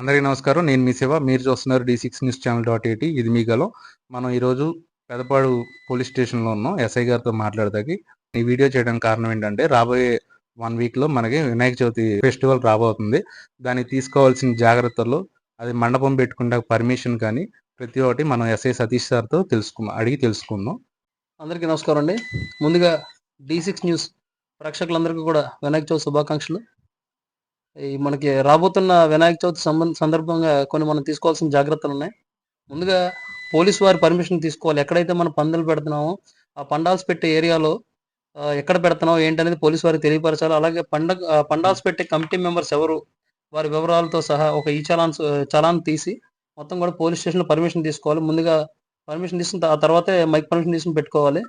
అందరికీ నమస్కారం. నేను మీ శివ. మీరు చూస్తున్నారు D six news channel dot eighty ఇది మీ గలో. మనం ఈరోజు పెదపాడు పోలీస్ స్టేషన్లో ఉన్నాం. ఎస్ఐ గారితో మాట్లాడదాకి. ఈ వీడియో చేయడానికి కారణం ఏంటంటే రాబోయే వన్ వీక్లో మనకి వినాయక చవితి ఫెస్టివల్ రాబోతుంది. దానికి తీసుకోవాల్సిన జాగ్రత్తలు అది మండపం పెట్టుకుంటే పర్మిషన్ కానీ ప్రతి ఒక్కటి మనం ఎస్ఐ సతీష్ సార్తో తెలుసుకుందాం అడిగి తెలుసుకుందాం. అందరికీ నమస్కారం అండి. ముందుగా డి సిక్స్ న్యూస్ ప్రేక్షకులందరికీ కూడా వినాయక చవితి శుభాకాంక్షలు. ఈ మనకి రాబోతున్న వినాయక చవితి సంబంధ సందర్భంగా కొన్ని మనం తీసుకోవాల్సిన జాగ్రత్తలు ఉన్నాయి. ముందుగా పోలీస్ వారి పర్మిషన్ తీసుకోవాలి. ఎక్కడైతే మనం పందాలు పెడుతున్నామో ఆ పండాల్స్ పెట్టే ఏరియాలో ఎక్కడ ఎక్కడ ఏంటి ఏంటనేది పోలీస్ వారికి తెలియపరచాలి. అలాగే పండగ పండాల్స్ పెట్టే కమిటీ మెంబర్స్ ఎవరు వారి వివరాలతో సహా ఒక ఈ చలాన్స్ చలాన్ తీసి మొత్తం కూడా పోలీస్ స్టేషన్లో పర్మిషన్ తీసుకోవాలి. ముందుగా పర్మిషన్ తీసుకున్న ఆ తర్వాతే మైక్ పర్మిషన్ తీసుకుని పెట్టుకోవాలి.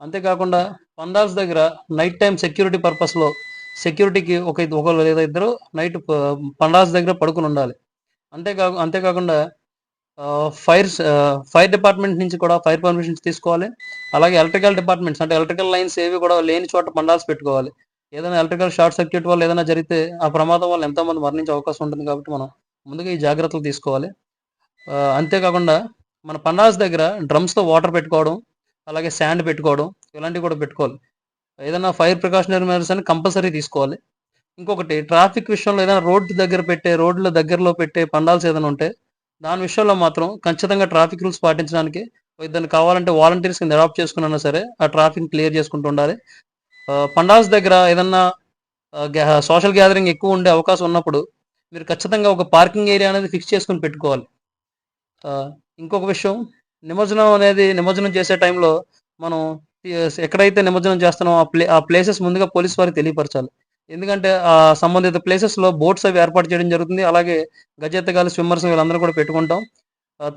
అంతేకాకుండా పందాల్స్ దగ్గర నైట్ టైం సెక్యూరిటీ పర్పస్లో సెక్యూరిటీకి ఒక ఒకళ్ళు ఒకరు లేదా ఇద్దరు నైట్ పండాస్ దగ్గర పడుకుని ఉండాలి. అంతేకా అంతేకాకుండా ఫైర్ ఫైర్ డిపార్ట్మెంట్ నుంచి కూడా ఫైర్ పర్మిషన్స్ తీసుకోవాలి. అలాగే ఎలక్ట్రికల్ డిపార్ట్మెంట్స్ అంటే ఎలక్ట్రికల్ లైన్స్ ఏవి కూడా లేని చోట పండాల్సి పెట్టుకోవాలి. ఏదైనా ఎలక్ట్రికల్ షార్ట్ సర్క్యూట్ వల్ల ఏదైనా జరిగితే ఆ ప్రమాదం వల్ల ఎంతోమంది మరణించే అవకాశం ఉంటుంది కాబట్టి మనం ముందుగా ఈ జాగ్రత్తలు తీసుకోవాలి. అంతేకాకుండా మన పండాల్స్ దగ్గర డ్రమ్స్తో వాటర్ పెట్టుకోవడం అలాగే శాండ్ పెట్టుకోవడం ఇలాంటివి కూడా పెట్టుకోవాలి. ఏదైనా ఫైర్ ప్రికాషనరీ మెజర్స్ అని కంపల్సరీ తీసుకోవాలి. ఇంకొకటి ట్రాఫిక్ విషయంలో ఏదైనా రోడ్డు దగ్గర పెట్టే రోడ్ల దగ్గరలో పెట్టే పండాల్స్ ఏదైనా ఉంటే దాని విషయంలో మాత్రం ఖచ్చితంగా ట్రాఫిక్ రూల్స్ పాటించడానికి దాన్ని కావాలంటే వాలంటీర్స్ కింద అడాప్ట్ చేసుకున్నా సరే ఆ ట్రాఫిక్ క్లియర్ చేసుకుంటూ ఉండాలి. పండాల్స్ దగ్గర ఏదన్నా సోషల్ గ్యాదరింగ్ ఎక్కువ ఉండే అవకాశం ఉన్నప్పుడు మీరు ఖచ్చితంగా ఒక పార్కింగ్ ఏరియా అనేది ఫిక్స్ చేసుకుని పెట్టుకోవాలి. ఇంకొక విషయం నిమజ్జనం అనేది నిమజ్జనం చేసే టైంలో మనం ఎక్కడైతే నిమజ్జనం చేస్తున్నామో ఆ ప్లే ఆ ప్లేసెస్ ముందుగా పోలీస్ వారికి తెలియపరచాలి. ఎందుకంటే ఆ సంబంధిత ప్లేసెస్లో బోట్స్ అవి ఏర్పాటు చేయడం జరుగుతుంది. అలాగే గజెత్తగాలి స్విమ్మర్స్ వీళ్ళందరూ కూడా పెట్టుకుంటాం.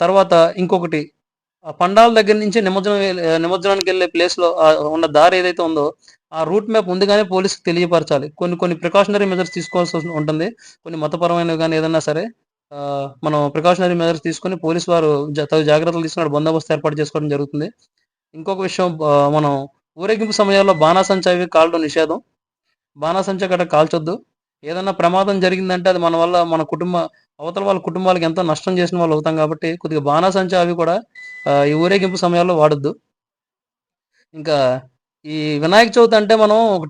తర్వాత ఇంకొకటి ఆ పండాల దగ్గర నుంచి నిమజ్జనం నిమజ్జనానికి వెళ్ళే ప్లేస్లో ఉన్న దారి ఏదైతే ఉందో ఆ రూట్ మ్యాప్ ముందుగానే పోలీసుకు తెలియపరచాలి. కొన్ని కొన్ని ప్రికాషనరీ మెజర్స్ తీసుకోవాల్సి ఉంటుంది. కొన్ని మతపరమైనవి కానీ ఏదైనా సరే మనం ప్రికాషనరీ మెజర్స్ తీసుకొని పోలీస్ వారు తగు జాగ్రత్తలు తీసుకున్నాడు బందోబస్తు ఏర్పాటు చేసుకోవడం జరుగుతుంది. ఇంకొక విషయం మనం ఊరేగింపు సమయాల్లో బాణాసంచా అవి కాల్చడం నిషేధం. బాణాసంచా గట్రా కాల్చొద్దు. ఏదైనా ప్రమాదం జరిగిందంటే అది మన వల్ల మన కుటుంబ అవతల వాళ్ళ కుటుంబాలకు ఎంతో నష్టం చేసిన వాళ్ళు అవుతాం కాబట్టి కొద్దిగా బాణాసంచా అవి కూడా ఈ ఊరేగింపు సమయాల్లో వాడద్దు. ఇంకా ఈ వినాయక చవితి అంటే మనం ఒక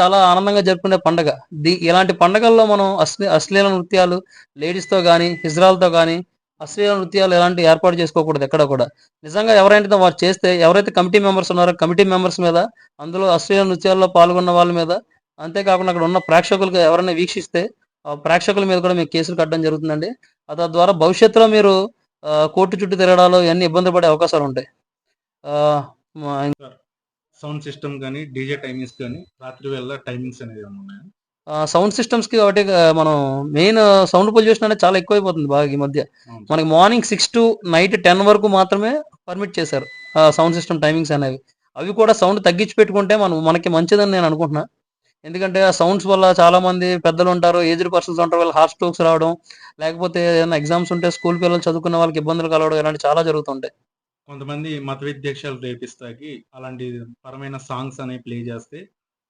చాలా ఆనందంగా జరుపుకునే పండగ. దీ ఇలాంటి పండగల్లో మనం అశ్లీ అశ్లీల నృత్యాలు లేడీస్తో కానీ హిజ్రాలతో కానీ అశ్లీల నృత్యాలు ఎలాంటి ఏర్పాటు చేసుకోకూడదు ఎక్కడ కూడా. నిజంగా ఎవరైనా వారు చేస్తే ఎవరైతే కమిటీ మెంబర్స్ ఉన్నారో కమిటీ మెంబర్స్ మీద అందులో అశ్లీల నృత్యాల్లో పాల్గొన్న వాళ్ళ మీద అంతేకాకుండా అక్కడ ఉన్న ప్రేక్షకులకు ఎవరైనా వీక్షిస్తే ఆ ప్రేక్షకుల మీద కూడా మీకు కేసులు కట్టడం జరుగుతుందండి. తద్వారా భవిష్యత్తులో మీరు కోర్టు చుట్టూ తిరగడాలు ఇవన్నీ ఇబ్బంది పడే అవకాశాలు ఉంటాయి. సౌండ్ సిస్టమ్ కానీ డీజే టైమింగ్స్ కానీ రాత్రి వేళ టైమింగ్స్ అనేది ఉన్నాయి? సౌండ్ సిస్టమ్స్కి ఆ, మనం మెయిన్ సౌండ్ పొల్యూషన్ అనేది చాలా ఎక్కువైపోతుంది బాగా ఈ మధ్య. మనకి morning six to night ten వరకు మాత్రమే పర్మిట్ చేశారు సౌండ్ సిస్టమ్ టైమింగ్స్ అనేవి. అవి కూడా సౌండ్ తగ్గించి పెట్టుకుంటే మనం మనకి మంచిదని నేను అనుకుంటున్నా. ఎందుకంటే ఆ సౌండ్స్ వల్ల చాలా మంది పెద్దలు ఉంటారు ఏజ్డ్ పర్సన్స్ ఉంటారు వాళ్ళ హార్ట్ స్ట్రోక్స్ రావడం లేకపోతే ఏదైనా ఎగ్జామ్స్ ఉంటే స్కూల్ పిల్లలు చదువుకున్న వాళ్ళకి ఇబ్బందులు కలవడం ఇలాంటి చాలా జరుగుతుంటాయి. కొంతమంది మత విద్యక్షాలు రేపిస్తాకి అలాంటి పరమైన సాంగ్స్ అనేవి ప్లే చేస్తే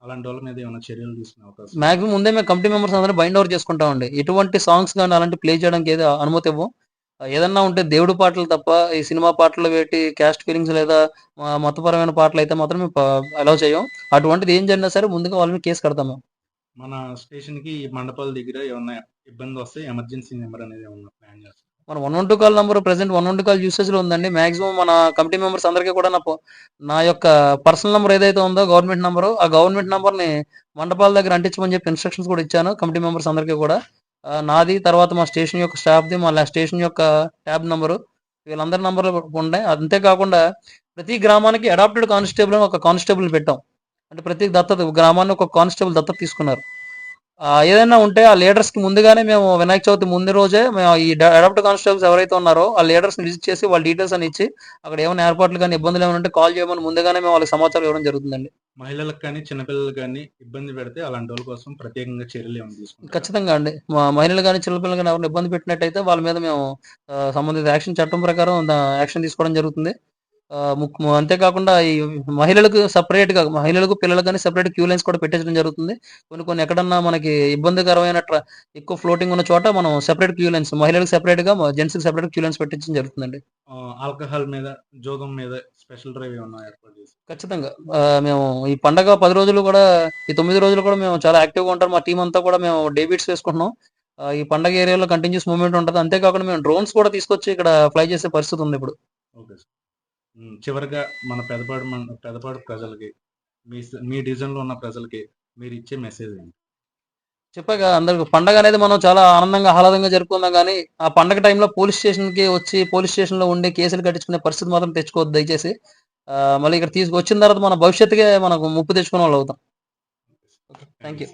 అలాంటి వాళ్ళ మీద ఏమైనా చర్యలు తీసుకునే అవకాశం మాక్సిమం ముందే మేము కమిటీ మెంబర్స్ అందరూ బైండ్ ఓవర్ చేసుకుంటామండి ఎటువంటి సాంగ్స్ కానీ అలాంటి ప్లే చేయడానికి ఏదో అనుమతి ఇవ్వం. ఏదన్నా ఉంటే దేవుడి పాటలు తప్ప ఈ సినిమా పాటలు పెట్టి క్యాస్ట్ ఫీలింగ్స్ లేదా మతపరమైన పాటలు అయితే మాత్రం మేము అలౌ చేయం. అటువంటిది ఏం జరిగినా సరే ముందుగా వాళ్ళ మీద కేసు కడతాం మేము. మన స్టేషన్కి మండపాల దగ్గర ఏమన్నా ఇబ్బంది వస్తే ఎమర్జెన్సీ నెంబర్ అనేది ఏమన్నా ప్లాన్ చేస్తాం మన one one two call number present one one two call యూసేజ్లో ఉందండి. మాక్సిమం మన కమిటీ మెంబర్స్ అందరికీ కూడా నా నా యొక్క పర్సనల్ నెంబర్ ఏదైతే ఉందో గవర్నమెంట్ నెంబరు ఆ గవర్నమెంట్ నెంబర్ని మండపాల దగ్గర అంటించమని చెప్పి ఇన్స్ట్రక్షన్స్ కూడా ఇచ్చాను కమిటీ మెంబర్స్ అందరికీ కూడా. నాది తర్వాత మా స్టేషన్ యొక్క స్టాఫ్ది మా స్టేషన్ యొక్క ట్యాబ్ నెంబరు వీళ్ళందరి నంబర్లు ఉన్నాయి. అంతేకాకుండా ప్రతి గ్రామానికి అడాప్టెడ్ కానిస్టేబుల్ అని ఒక కానిస్టేబుల్ పెట్టాం. అంటే ప్రతి దత్తత గ్రామాన్ని ఒక కానిస్టేబుల్ దత్తత తీసుకున్నారు. ఏదైనా ఉంటే ఆ లీడర్స్కి ముందుగానే మేము వినాయక చవితి ముందు రోజే మేము ఈ అడాప్ట్ కానిస్టేబుల్స్ ఎవరైతే ఉన్నారో ఆ లీడర్స్ని విజిట్ చేసి వాళ్ళ డీటెయిల్స్ అని ఇచ్చి అక్కడ ఏమైనా ఏర్పాట్లు కానీ ఇబ్బందులు ఏమైనా ఉంటే కాల్ చేయమని ముందుగానే మేము వాళ్ళకి సమాచారం ఇవ్వడం జరుగుతుందండి. మహిళలకు కానీ చిన్నపిల్లలకు కానీ ఇబ్బంది పెడితే అలాంటి వాళ్ళ కోసం ప్రత్యేకంగా చర్యలు ఏమైనా తీసుకుంటాం ఖచ్చితంగా అండి. మా మహిళలు కానీ చిన్నపిల్లలు కానీ ఎవరిని ఇబ్బంది పెట్టినట్టయితే వాళ్ళ మీద మేము సంబంధిత యాక్షన్ చట్టం ప్రకారం యాక్షన్ తీసుకోవడం జరుగుతుంది. అంతేకాకుండా ఈ మహిళలకు separate గా మహిళలకు పిల్లలకు కానీ సెపరేట్ క్యూ లైన్స్ కూడా పెట్టించడం జరుగుతుంది. కొన్ని కొన్ని ఎక్కడన్నా మనకి ఇబ్బందికరమైన ఎక్కువ ఫ్లోటింగ్ ఉన్న చోట మనం సెపరేట్ క్యూ లైన్స్ మహిళలకు సెపరేట్గా జెంట్స్కి సెపరేట్ క్యూ లైన్స్ పెట్టించడం జరుగుతుందండి. ఆల్కహాల్ మీద జోగం మీద స్పెషల్ డ్రైవ్ ఖచ్చితంగా. మేము ఈ పండగ పది రోజులు కూడా ఈ తొమ్మిది రోజులు కూడా మేము చాలా యాక్టివ్గా ఉంటాం. మా టీం అంతా కూడా మేము డేబిట్స్ వేసుకుంటున్నాం. ఈ పండగ ఏరియాలో కంటిన్యూస్ మూవ్మెంట్ ఉంటుంది. అంతేకాకుండా మేము డ్రోన్స్ కూడా తీసుకొచ్చి ఇక్కడ ఫ్లై చేసే పరిస్థితి ఉంది ఇప్పుడు. ఓకే చివరిగా మన పెదపాడు మన పెదపాడు ప్రజలకి మీ మీ డివిజన్లో ఉన్న ప్రజలకి మీరు ఇచ్చే మెసేజ్ ఏంటి? చెప్పాక అందరికి పండగ అనేది మనం చాలా ఆనందంగా ఆహ్లాదంగా జరుపుకుందాం కానీ ఆ పండగ టైంలో పోలీస్ స్టేషన్కి వచ్చి పోలీస్ స్టేషన్లో ఉండి కేసులు కట్టించుకునే పరిస్థితి మాత్రం తెచ్చుకోవద్దు దయచేసి. మళ్ళీ ఇక్కడ తీసుకు వచ్చిన తర్వాత మన భవిష్యత్తుకే మనకు ముప్పు తెచ్చుకునే వాళ్ళు అవుతాం. Thank you